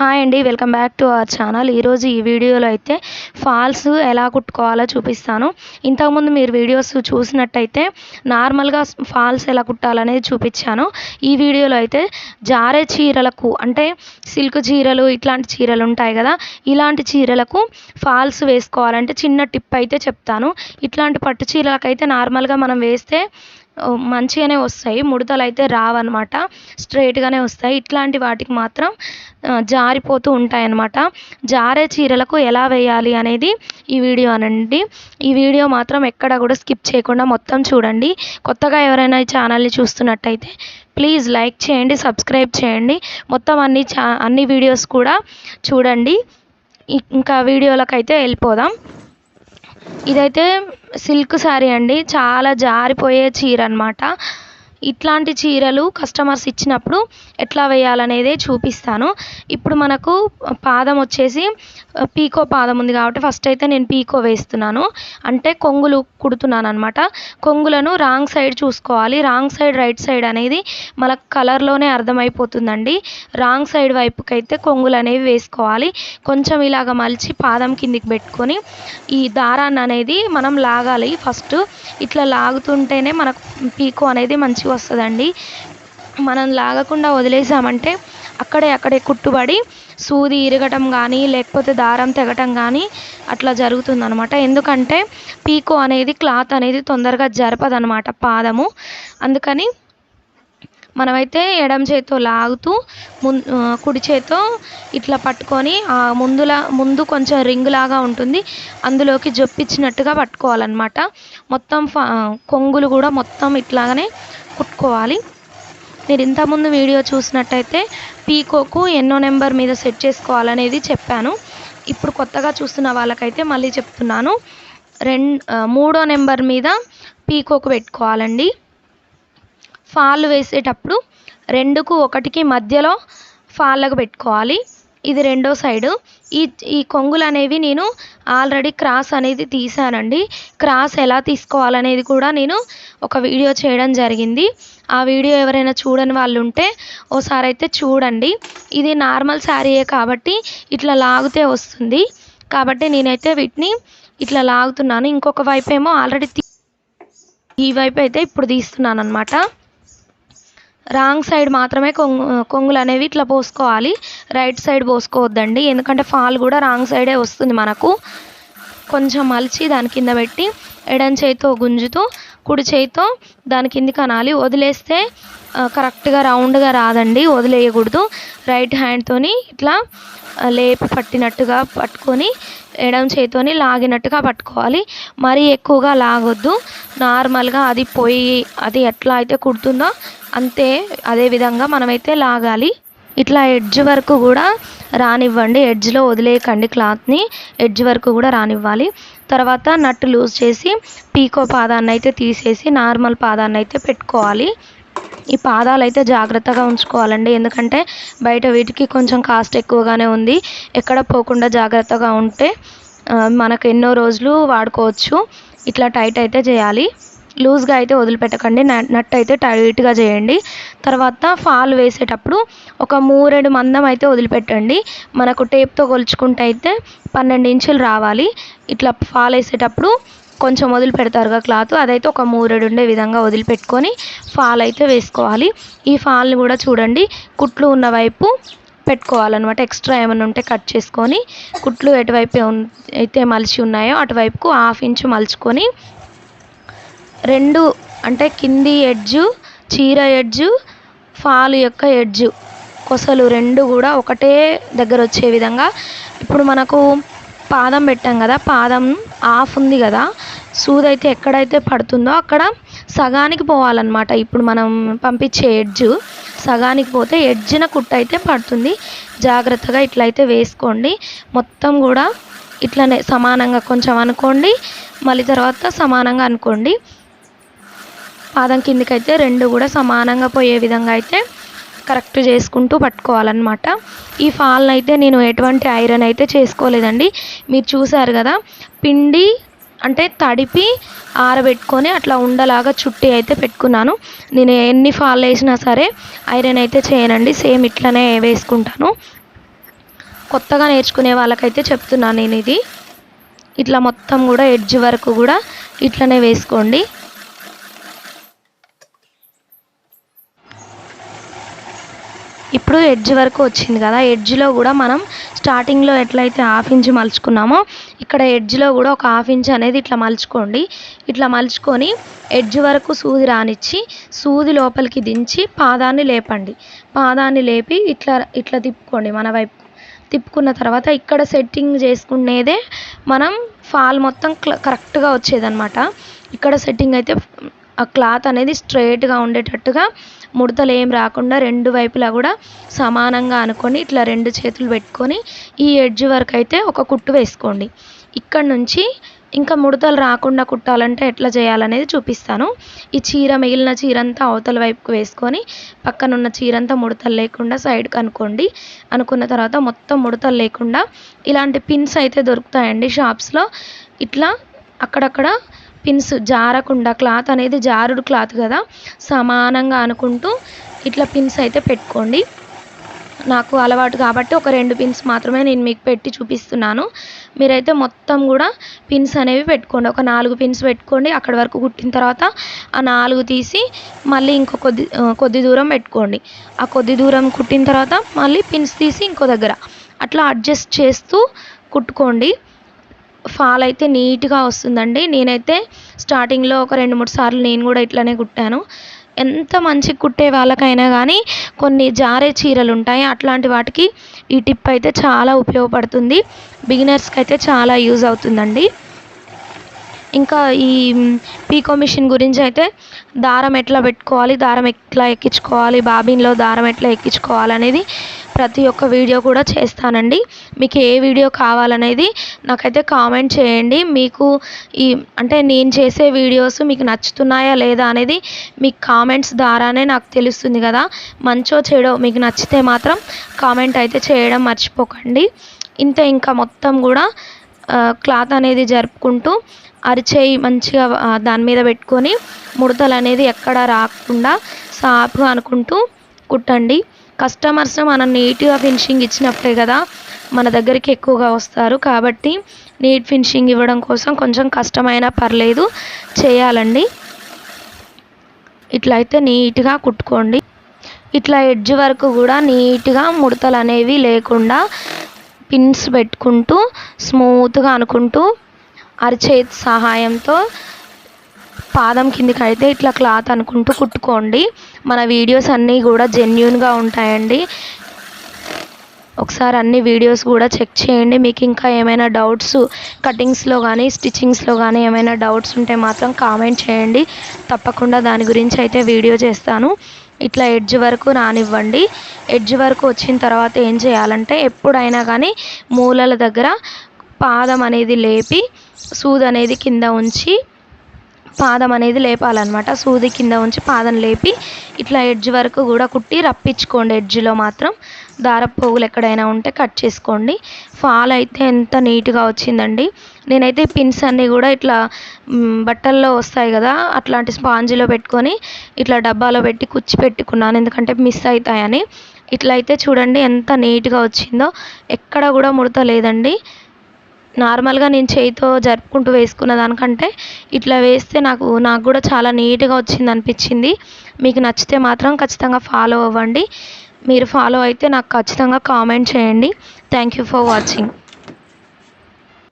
Hi అండి welcome back to our channel. ఈరోజు ఈ వీడియోలో అయితే ఫాల్స్ ఎలా కుట్టుకోవాలో చూపిస్తాను. ఇంతకుముందు మీరు వీడియోస్ చూసినట్టయితే నార్మల్గా ఫాల్స్ ఎలా కుట్టాలనేది చూపించాను. ఈ వీడియోలో అయితే జారే చీరలకు అంటే సిల్క్ చీరలు ఇట్లాంటి చీరలు ఉంటాయి కదా ఇలాంటి చీరలకు ఫాల్స్ వేసుకోవాలంటే చిన్న టిప్ అయితే చెప్తాను. ఇట్లాంటి పట్టు చీరలకైతే నార్మల్గా మనం వేస్తే మంచిగానే వస్తాయి. ముడతలు అయితే రావన్నమాట. స్ట్రైట్గానే వస్తాయి. ఇట్లాంటి వాటికి మాత్రం జారిపోతూ ఉంటాయన్నమాట. జారే చీరలకు ఎలా వేయాలి అనేది ఈ వీడియో అనండి. ఈ వీడియో మాత్రం ఎక్కడ కూడా స్కిప్ చేయకుండా మొత్తం చూడండి. కొత్తగా ఎవరైనా ఈ ఛానల్ని చూస్తున్నట్టయితే ప్లీజ్ లైక్ చేయండి సబ్స్క్రైబ్ చేయండి. మొత్తం అన్ని చా అన్ని వీడియోస్ కూడా చూడండి. ఇంకా వీడియోలకైతే వెళ్ళిపోదాం. ఇదైతే సిల్క్ శారీ అండి. చాలా జారిపోయే చీర అనమాట ఇట్లాంటి చీరలు కస్టమర్స్ ఇచ్చినప్పుడు ఎట్లా వేయాలనేదే చూపిస్తాను. ఇప్పుడు మనకు పాదం వచ్చేసి పీకో పాదం ఉంది కాబట్టి ఫస్ట్ అయితే నేను పీకో వేస్తున్నాను. అంటే కొంగులు కుడుతున్నాను అనమాట కొంగులను రాంగ్ సైడ్ చూసుకోవాలి. రాంగ్ సైడ్ రైట్ సైడ్ అనేది మనకు కలర్లోనే అర్థమైపోతుందండి. రాంగ్ సైడ్ వైపుకైతే కొంగులు అనేవి వేసుకోవాలి. కొంచెం ఇలాగ మలిచి పాదం కిందికి పెట్టుకొని ఈ దారాన్ని అనేది మనం లాగాలి. ఫస్ట్ ఇట్లా లాగుతుంటేనే మనకు పీకో అనేది మంచిగా వస్తుందండి. మనం లాగకుండా వదిలేసామంటే అక్కడే అక్కడే కుట్టుబడి సూది ఇరగటం కానీ లేకపోతే దారం తెగటం కానీ అట్లా జరుగుతుందనమాట ఎందుకంటే పీకో అనేది క్లాత్ అనేది తొందరగా జరపదనమాట పాదము. అందుకని మనమైతే ఎడమ చేతితో లాగుతూ ము కుడి చేతితో ఇట్లా పట్టుకొని ముందులా ముందు కొంచెం రింగ్ లాగా ఉంటుంది. అందులోకి జొప్పించినట్టుగా పట్టుకోవాలన్నమాట. మొత్తం కొంగులు కూడా మొత్తం ఇట్లాగనే కుట్టుకోవాలి. మీరు ఇంతకుముందు వీడియో చూసినట్టయితే పీకోకు ఎన్నో నెంబర్ మీద సెట్ చేసుకోవాలనేది చెప్పాను. ఇప్పుడు కొత్తగా చూస్తున్న వాళ్ళకైతే మళ్ళీ చెప్తున్నాను. రెండు మూడో నెంబర్ మీద పీకోకు పెట్టుకోవాలండి. ఫాల్ వేసేటప్పుడు రెండుకు ఒకటికి మధ్యలో ఫాల్లకు పెట్టుకోవాలి. ఇది రెండో సైడు. ఈ ఈ కొంగులు అనేవి నేను ఆల్రెడీ క్రాస్ అనేది తీసానండి క్రాస్ ఎలా తీసుకోవాలనేది కూడా నేను ఒక వీడియో చేయడం జరిగింది. ఆ వీడియో ఎవరైనా చూడని వాళ్ళు ఉంటే ఓసారి అయితే చూడండి. ఇది నార్మల్ శారీయే కాబట్టి ఇట్లా లాగితే వస్తుంది. కాబట్టి నేనైతే వీటిని ఇట్లా లాగుతున్నాను. ఇంకొక వైపు ఏమో ఆల్రెడీ ఈ వైపు అయితే ఇప్పుడు తీస్తున్నాను అనమాట రాంగ్ సైడ్ మాత్రమే కొంగు కొంగులు అనేవి ఇట్లా పోసుకోవాలి. రైట్ సైడ్ పోసుకోవద్దండి. ఎందుకంటే ఫాల్ కూడా రాంగ్ సైడే వస్తుంది మనకు. కొంచెం మలిచి దాని కింద పెట్టి ఎడం చేతితో గుంజుతూ కుడి చేయితో దాని కిందికి అనాలి. వదిలేస్తే కరెక్ట్గా రౌండ్గా రాదండి. వదిలేయకూడదు. రైట్ హ్యాండ్తోని ఇట్లా లేపి పట్టినట్టుగా పట్టుకొని ఎడం చేతితోని లాగినట్టుగా పట్టుకోవాలి. మరీ ఎక్కువగా లాగొద్దు. నార్మల్గా అది పొయ్యి అది ఎట్లా అయితే కుడుతుందో అంతే అదే విధంగా మనమైతే లాగాలి. ఇట్లా ఎడ్జ్ వరకు కూడా రానివ్వండి. ఎడ్జ్లో వదిలేయకండి క్లాత్ని. ఎడ్జ్ వరకు కూడా రానివ్వాలి. తర్వాత నట్టు లూజ్ చేసి పీకో పాదాన్ని అయితే తీసేసి నార్మల్ పాదాన్ని అయితే పెట్టుకోవాలి. ఈ పాదాలు అయితే జాగ్రత్తగా ఉంచుకోవాలండి. ఎందుకంటే బయట వీటికి కొంచెం కాస్ట్ ఎక్కువగానే ఉంది. ఎక్కడ పోకుండా జాగ్రత్తగా ఉంటే మనకు ఎన్నో రోజులు వాడుకోవచ్చు. ఇట్లా టైట్ అయితే చేయాలి. లూజ్గా అయితే వదిలిపెట్టకండి నట్ అయితే టైట్గా చేయండి. తర్వాత ఫాల్ వేసేటప్పుడు ఒక మూరెడు మందం అయితే వదిలిపెట్టండి. మనకు టేప్తో కొలుచుకుంటే అయితే పన్నెండు ఇంచులు రావాలి. ఇట్లా ఫాల్ వేసేటప్పుడు కొంచెం వదిలి పెడతారుగా క్లాత్ అదైతే ఒక మూరెడు ఉండే విధంగా వదిలిపెట్టుకొని ఫాల్ అయితే వేసుకోవాలి. ఈ ఫాల్ని కూడా చూడండి కుట్లు ఉన్న వైపు పెట్టుకోవాలన్నమాట. ఎక్స్ట్రా ఏమైనా ఉంటే కట్ చేసుకొని కుట్లు ఎటువైపు అయితే మలిచి ఉన్నాయో అటువైపుకు హాఫ్ ఇంచు మలుచుకొని రెండు అంటే కింది ఎడ్జు చీర ఎడ్జు ఫాల్ యొక్క ఎడ్జు. కొసలు రెండు కూడా ఒకటే దగ్గర వచ్చే విధంగా. ఇప్పుడు మనకు పాదం పెట్టాం కదా పాదం ఆఫ్ ఉంది కదా. సూది అయితే ఎక్కడైతే పడుతుందో అక్కడ సగానికి పోవాలన్నమాట. ఇప్పుడు మనం పంపించే ఎడ్జు సగానికి పోతే ఎడ్జిన కుట్ట అయితే పడుతుంది. జాగ్రత్తగా ఇట్లయితే వేసుకోండి. మొత్తం కూడా ఇట్లనే సమానంగా కొంచెం అనుకోండి మళ్ళీ తర్వాత సమానంగా అనుకోండి. పాదం కిందకైతే రెండు కూడా సమానంగా పోయే విధంగా అయితే కరెక్ట్ చేసుకుంటూ పట్టుకోవాలన్నమాట. ఈ ఫాల్ని అయితే నేను ఎటువంటి ఐరన్ అయితే చేసుకోలేదండి. మీరు చూసారు కదా పిండి అంటే తడిపి ఆరబెట్టుకొని అట్లా ఉండలాగా చుట్టి అయితే పెట్టుకున్నాను. నేను ఎన్ని ఫాల్ వేసినా సరే ఐరన్ అయితే చేయనండి సేమ్ ఇట్లనే వేసుకుంటాను. కొత్తగా నేర్చుకునే వాళ్ళకైతే చెప్తున్నాను నేను ఇది. ఇట్లా మొత్తం కూడా ఎడ్జ్ వరకు కూడా ఇట్లనే వేసుకోండి. ఇప్పుడు ఎడ్జ్ వరకు వచ్చింది కదా. ఎడ్జ్లో కూడా మనం స్టార్టింగ్లో ఎట్లయితే హాఫ్ ఇంచ్ మలుచుకున్నామో ఇక్కడ ఎడ్జ్లో కూడా ఒక హాఫ్ ఇంచ్ అనేది ఇట్లా మలుచుకోండి. ఇట్లా మలుచుకొని ఎడ్జ్ వరకు సూది రానిచ్చి సూది లోపలికి దించి పాదాన్ని లేపండి. పాదాన్ని లేపి ఇట్లా ఇట్లా తిప్పుకోండి మన వైపు. తిప్పుకున్న తర్వాత ఇక్కడ సెట్టింగ్ చేసుకునేదే మనం ఫాల్ మొత్తం కరెక్ట్గా వచ్చేదన్నమాట. ఇక్కడ సెట్టింగ్ అయితే ఆ క్లాత్ అనేది స్ట్రైట్గా ఉండేటట్టుగా ముడతలు ఏం రాకుండా రెండు వైపులా కూడా సమానంగా అనుకొని ఇట్లా రెండు చేతులు పెట్టుకొని ఈ ఎడ్జ్ వరకు అయితే ఒక కుట్టు వేసుకోండి. ఇక్కడ నుంచి ఇంకా ముడతలు రాకుండా కుట్టాలంటే ఎట్లా చేయాలనేది చూపిస్తాను. ఈ చీర మిగిలిన చీర అంతా అవతల వైపుకు వేసుకొని పక్కన ఉన్న చీర అంతా ముడతలు లేకుండా సైడ్కి అనుకోండి. అనుకున్న తర్వాత మొత్తం ముడతలు లేకుండా ఇలాంటి పిన్స్ అయితే దొరుకుతాయండి షాప్స్లో ఇట్లా అక్కడక్కడ పిన్స్ జారకుండా క్లాత్ అనేది జారుడు క్లాత్ కదా సమానంగా అనుకుంటూ ఇట్లా పిన్స్ అయితే పెట్టుకోండి. నాకు అలవాటు కాబట్టి ఒక రెండు పిన్స్ మాత్రమే నేను మీకు పెట్టి చూపిస్తున్నాను. మీరైతే మొత్తం కూడా పిన్స్ అనేవి పెట్టుకోండి. ఒక నాలుగు పిన్స్ పెట్టుకోండి అక్కడ వరకు కుట్టిన తర్వాత ఆ నాలుగు తీసి మళ్ళీ ఇంకో కొద్ది కొద్ది దూరం పెట్టుకోండి. ఆ కొద్ది దూరం కుట్టిన తర్వాత మళ్ళీ పిన్స్ తీసి ఇంకో దగ్గర అట్లా అడ్జస్ట్ చేస్తూ కుట్టుకోండి. ఫాల్ అయితే నీట్గా వస్తుందండి. నేనైతే స్టార్టింగ్లో ఒక రెండు మూడు సార్లు నేను కూడా ఇట్లానే కుట్టాను. ఎంత మంచి కుట్టే వాళ్ళకైనా కానీ కొన్ని జారే చీరలు ఉంటాయి. అట్లాంటి వాటికి ఈ టిప్ అయితే చాలా ఉపయోగపడుతుంది. బిగినర్స్కి అయితే చాలా యూజ్ అవుతుందండి. ఇంకా ఈ పీకో మిషన్ గురించి అయితే దారం ఎట్లా పెట్టుకోవాలి దారం ఎట్లా ఎక్కించుకోవాలి బాబిన్లో దారం ఎట్లా ఎక్కించుకోవాలి అనేది ప్రతి ఒక్క వీడియో కూడా చేస్తానండి. మీకు ఏ వీడియో కావాలనేది నాకైతే కామెంట్ చేయండి. మీకు ఈ అంటే నేను చేసే వీడియోస్ మీకు నచ్చుతున్నాయా లేదా అనేది మీ కామెంట్స్ ద్వారానే నాకు తెలుస్తుంది కదా. మంచో చెడో మీకు నచ్చితే మాత్రం కామెంట్ అయితే చేయడం మర్చిపోకండి. ఇంత ఇంకా మొత్తం కూడా క్లాత్ అనేది జరుపుకుంటూ అరిచేయి మంచిగా దాని మీద పెట్టుకొని ముడతలు అనేది ఎక్కడ రాకుండా సాఫ్గా అనుకుంటూ కుట్టండి. కస్టమర్స్ మనం నీట్గా ఫినిషింగ్ ఇచ్చినప్పుడే కదా మన దగ్గరికి ఎక్కువగా వస్తారు. కాబట్టి నీట్ ఫినిషింగ్ ఇవ్వడం కోసం కొంచెం కష్టమైనా పర్లేదు చేయాలండి. ఇట్లా అయితే నీట్గా కుట్టుకోండి. ఇట్లా ఎడ్జ్ వరకు కూడా నీట్గా ముడతలు అనేవి లేకుండా పిన్స్ పెట్టుకుంటూ స్మూత్గా అనుకుంటూ అరచేతి సహాయంతో పాదం కిందికి అయితే ఇట్లా క్లాత్ అనుకుంటూ కుట్టుకోండి. మన వీడియోస్ అన్నీ కూడా జెన్యున్గా ఉంటాయండి. ఒకసారి అన్ని వీడియోస్ కూడా చెక్ చేయండి. మీకు ఇంకా ఏమైనా డౌట్స్ కటింగ్స్లో కానీ స్టిచ్చింగ్స్లో కానీ ఏమైనా డౌట్స్ ఉంటే మాత్రం కామెంట్ చేయండి. తప్పకుండా దాని గురించి అయితే వీడియో చేస్తాను. ఇట్లా ఎడ్జ్ వరకు రానివ్వండి. ఎడ్జ్ వరకు వచ్చిన తర్వాత ఏం చేయాలంటే ఎప్పుడైనా కానీ మూలల దగ్గర పాదం అనేది లేపి సూద్ అనేది కింద ఉంచి పాదం అనేది లేపాలన్నమాట. సూది కింద ఉంచి పాదం లేపి ఇట్లా ఎడ్జ్ వరకు కూడా కుట్టి రప్పించుకోండి ఎడ్జ్లో మాత్రం. దారపు పోగులు ఎక్కడైనా ఉంటే కట్ చేసుకోండి. ఫాల్ అయితే ఎంత నీట్గా వచ్చిందండి. నేనైతే పిన్స్ అన్నీ కూడా ఇట్లా బట్టల్లో వస్తాయి కదా అట్లాంటి స్పాంజిలో పెట్టుకొని ఇట్లా డబ్బాలో పెట్టి కుచ్చి పెట్టుకున్నాను. ఎందుకంటే మిస్ అవుతాయని ఇట్లా అయితే చూడండి ఎంత నీట్గా వచ్చిందో. ఎక్కడ కూడా ముడత లేదండి. నార్మల్గా నేను చేయితో జరుపుకుంటూ వేసుకున్న దానికంటే ఇట్లా వేస్తే నాకు నాకు కూడా చాలా నీట్గా వచ్చింది అనిపించింది. మీకు నచ్చితే మాత్రం ఖచ్చితంగా ఫాలో అవ్వండి. మీరు ఫాలో అయితే నాకు ఖచ్చితంగా కామెంట్ చేయండి. Thank you for watching